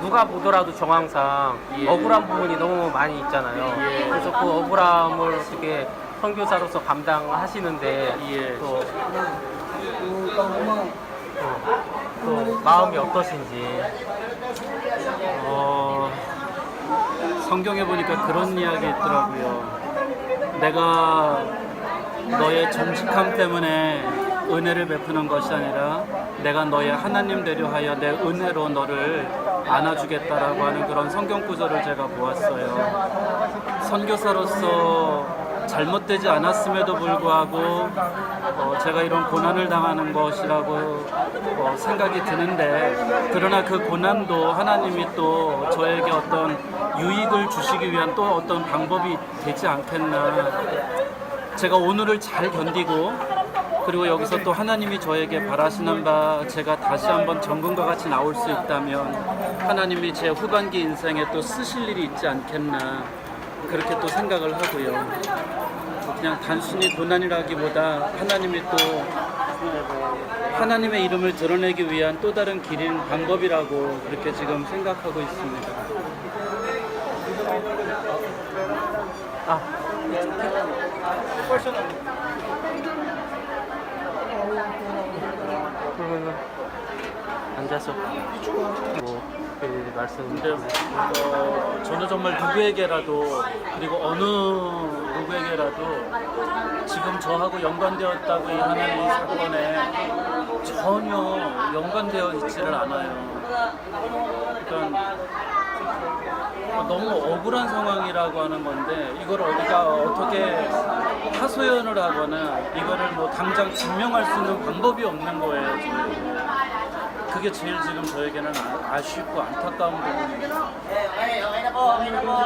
누가 보더라도 정황상 예. 억울한 부분이 너무 많이 있잖아요. 예. 그래서 그 억울함을 어떻게 선교사로서 감당하시는데 예. 또, 또, 또 마음이 어떠신지 어, 성경에 보니까 그런 이야기 있더라고요. 내가 너의 정직함 때문에 은혜를 베푸는 것이 아니라 내가 너의 하나님 되려 하여 내 은혜로 너를 안아주겠다라고 하는 그런 성경 구절을 제가 보았어요. 선교사로서 잘못되지 않았음에도 불구하고 어, 제가 이런 고난을 당하는 것이라고 어, 생각이 드는데 그러나 그 고난도 하나님이 또 저에게 어떤 유익을 주시기 위한 또 어떤 방법이 되지 않겠나 제가 오늘을 잘 견디고 그리고 여기서 또 하나님이 저에게 바라시는 바 제가 다시 한번 정금과 같이 나올 수 있다면 하나님이 제 후반기 인생에 또 쓰실 일이 있지 않겠나 그렇게 또 생각을 하고요. 그냥 단순히 고난이라기보다 하나님이 또 하나님의 이름을 드러내기 위한 또 다른 길인 방법이라고 그렇게 지금 생각하고 있습니다. 아 그러면은 앉아서 뭐 그 말씀 근데 어, 저는 정말 누구에게라도 그리고 어느 누구에게라도 지금 저하고 연관되었다고 하는 이 사건에 전혀 연관되어 있지를 않아요. 그러니까 너무 억울한 상황이라고 하는 건데 이걸 우리가 어떻게 하소연을 하거나 이거를 뭐 당장 증명할 수 있는 방법이 없는 거예요. 지금. 그게 제일 지금 저에게는 아- 아쉽고 안타까운 부분입니다.